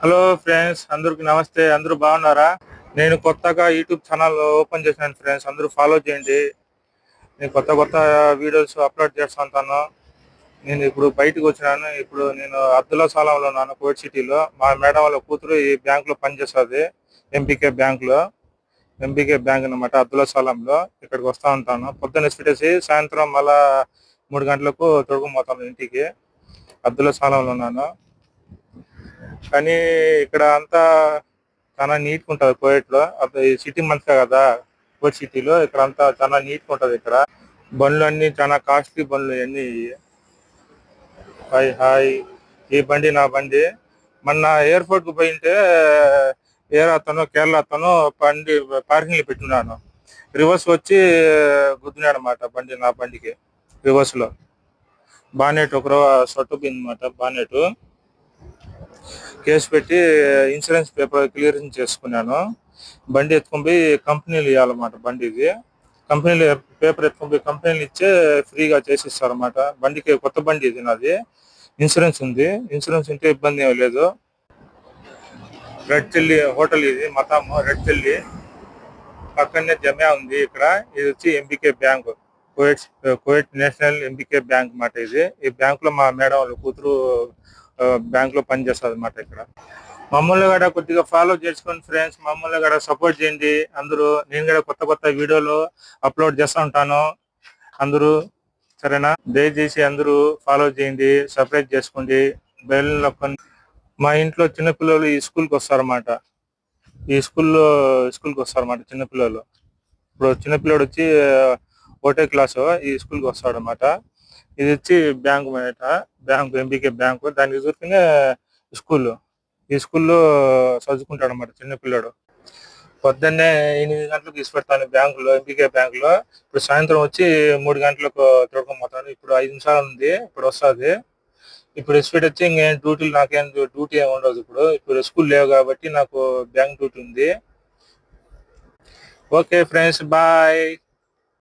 Hello friends అందరికి నమస్తే అందరూ బాగున్నారా? నేను కొత్తగా యూట్యూబ్ ఛానల్ ఓపెన్ చేశాను ఫ్రెండ్స్ అందరూ ఫాలో చేయండి. నేను కొత్త కొత్త వీడియోస్ అప్లోడ్ చేస్తుంటాను నేను ఇప్పుడు బయటకు వచ్చినాను. ఇప్పుడు నేను అబ్దుల్లా సాలంలో ఉన్నాను కోవిడ్ సిటీలో. మా మేడం వాళ్ళ కూతురు ఈ బ్యాంకులో పనిచేస్తుంది ఎంపీకే బ్యాంకులో ఎంపీకే బ్యాంక్ అనమాట అబ్దుల్లా సాలంలో ఇక్కడికి వస్తా ఉంటాను. పొద్దున్న పెట్టేసి సాయంత్రం మళ్ళా మూడు గంటలకు తొడుగుపోతాను ఇంటికి. అబ్దుల్లా సాలంలో ఉన్నాను. కానీ ఇక్కడ అంతా చాలా నీట్గా కోయట్లో కోయట్లో. సిటీ మంచిగా కదా కోట్ సిటీలో ఇక్కడ అంతా చాలా నీట్గా ఉంటది ఇక్కడ. బండ్లు అన్ని చాలా కాస్ట్లీ బండ్లు అన్ని హాయ్ హాయ్. ఈ బండి నా బండి. మొన్న ఎయిర్పోర్ట్కి పోయింటే ఏర్ అతను కేరళ అతను బండి పార్కింగ్లో పెట్టున్నాను. రివర్స్ వచ్చి గుద్దినాడు అనమాట బండి నా బండికి. రివర్స్లో. బానెట్ ఒక సొట్టు అనమాట బానెట్. కేసు పెట్టి ఇన్సూరెన్స్ పేపర్ క్లియరెన్స్ చేసుకున్నాను. బండి ఎత్తుకొని పోయి కంపెనీలు ఇవ్వాలన్నమాట బండి ఇది. కంపెనీలు పేపర్ ఎత్తుకొని పోయి కంపెనీలు ఇచ్చే ఫ్రీగా చేసిస్తారు అనమాట బండికి కొత్త బండి ఇది నాది. ఇన్సూరెన్స్ ఉంది. ఇన్సూరెన్స్ ఉంటే ఇబ్బంది ఏమీ లేదు. రెడ్ చిల్లి హోటల్ ఇది మతాము రెడ్ చిల్లి. పక్కనే జమ్యా ఉంది ఇక్కడ. ఇది వచ్చి MBK bank. Covid Covid national MBK bank మాట ఇది. ఈ బ్యాంక్లో మా మేడం వాళ్ళ కూతురు బ్యాంక్లో పనిచేస్తుంది అనమాట ఇక్కడ. మమ్మల్ని కూడా కొద్దిగా ఫాలో చేసుకోండి ఫ్రెండ్స్ మమ్మల్ని కూడా సపోర్ట్ చేయండి. అందరూ నేను కూడా కొత్త కొత్త వీడియోలు అప్లోడ్ చేస్తూ ఉంటాను. అందరూ సరేనా? దయచేసి అందరూ ఫాలో చేయండి. సపరేట్ చేసుకోండి. బెల్ నొక్కండి మా ఇంట్లో చిన్నపిల్లలు ఈ స్కూల్కి వస్తారన్నమాట. ఈ స్కూల్లో స్కూల్కి వస్తారన్నమాట చిన్నపిల్లలు ఇప్పుడు చిన్నపిల్లడు వచ్చి ఒకటే క్లాసు ఈ స్కూల్కి వస్తాడు అన్నమాట ఇది వచ్చి బ్యాంకు బయట బ్యాంకు ఎంబీకే బ్యాంకు. దానికి ఎదురుగానే స్కూల్. ఈ స్కూల్లో చదువుకుంటాడు అనమాట చిన్నపిల్లాడు పొద్దున్నే ఎనిమిది గంటలకు తీసుకెడతాను బ్యాంకులో లో బ్యాంకులో. లో ఇప్పుడు సాయంత్రం వచ్చి మూడు గంటలకు తొడుకోపోతాను ఇప్పుడు ఐదు నిమిషాలు ఉంది. ఇప్పుడు వస్తుంది. ఇప్పుడు స్పీడ్ వచ్చి ఇంకేం డ్యూటీలు నాకేం డ్యూటీ ఏమి ఉండదు ఇప్పుడు. ఇప్పుడు స్కూల్ లేవు కాబట్టి నాకు బ్యాంక్ డ్యూటీ ఉంది. Okay friends bye.